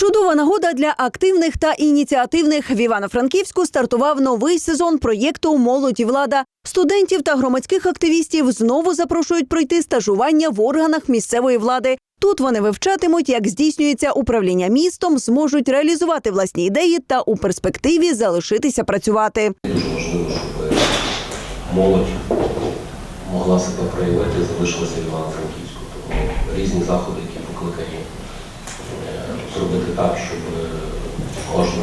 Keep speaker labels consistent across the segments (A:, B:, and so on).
A: Чудова нагода для активних та ініціативних в Івано-Франківську стартував новий сезон проєкту Молоді влада. Студентів та громадських активістів знову запрошують пройти стажування в органах місцевої влади. Тут вони вивчатимуть, як здійснюється управління містом, зможуть реалізувати власні ідеї та у перспективі залишитися працювати.
B: Молодь могла себе проявити, залишилася в Івано-Франківську. Різні заходи, які покликані е, зробити так, щоб е, кожна,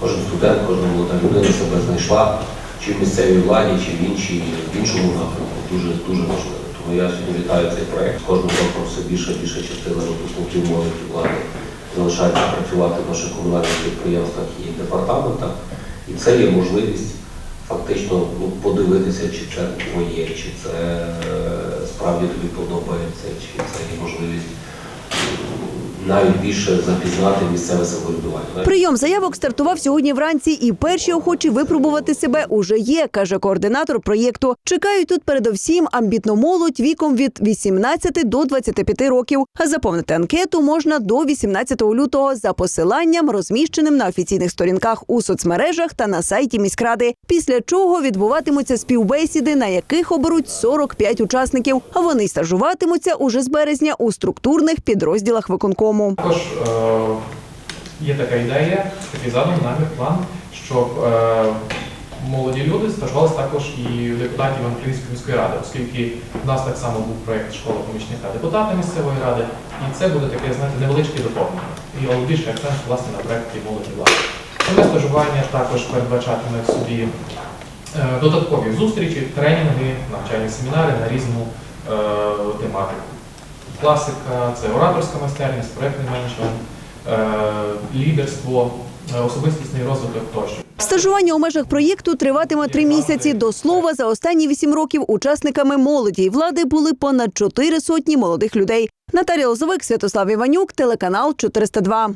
B: кожен студент, кожна молода людина себе знайшла чи в місцевій владі, чи в іншій, в іншому напрямку. Дуже дуже важливо. Тому я сьогодні вітаю цей проект. З Кожним роком все більше і більше частина випускників молоді влади залишається працювати в наших комунальних підприємствах і департаментах. І це є можливість фактично ну, подивитися, чи це твоє, чи це е, справді тобі подобається, чи це є можливість навіть більше запізнати місцеве самоврядування.
A: Прийом заявок стартував сьогодні вранці, і перші охочі випробувати себе уже є, каже координатор проєкту. Чекають тут передовсім амбітну молодь віком від 18 до 25 років. А заповнити анкету можна до 18 лютого за посиланням, розміщеним на офіційних сторінках у соцмережах та на сайті міськради. Після чого відбуватимуться співбесіди, на яких оберуть 45 учасників. А вони стажуватимуться уже з березня у структурних підрозділах виконкому.
C: Також е, є така ідея, такий задум, намір, план, щоб е, молоді люди стажувалися також і депутатів Івано-Франківської міської ради, оскільки в нас так само був проєкт школа помічника депутата місцевої ради, і це буде таке, знаєте, невеличке доповнення. І але акцент власне на проєкті молоді влади. Саме стажування також передбачатиме в собі е, додаткові зустрічі, тренінги, навчальні семінари на різну тематику. Класика, це ораторська майстерність, проєктний менеджмент, е, лідерство, е, особистісний розвиток тощо.
A: Стажування у межах проєкту триватиме три місяці. До слова, за останні вісім років учасниками молоді і влади були понад чотири сотні молодих людей. Наталія Лозовик, Святослав Іванюк, телеканал 402.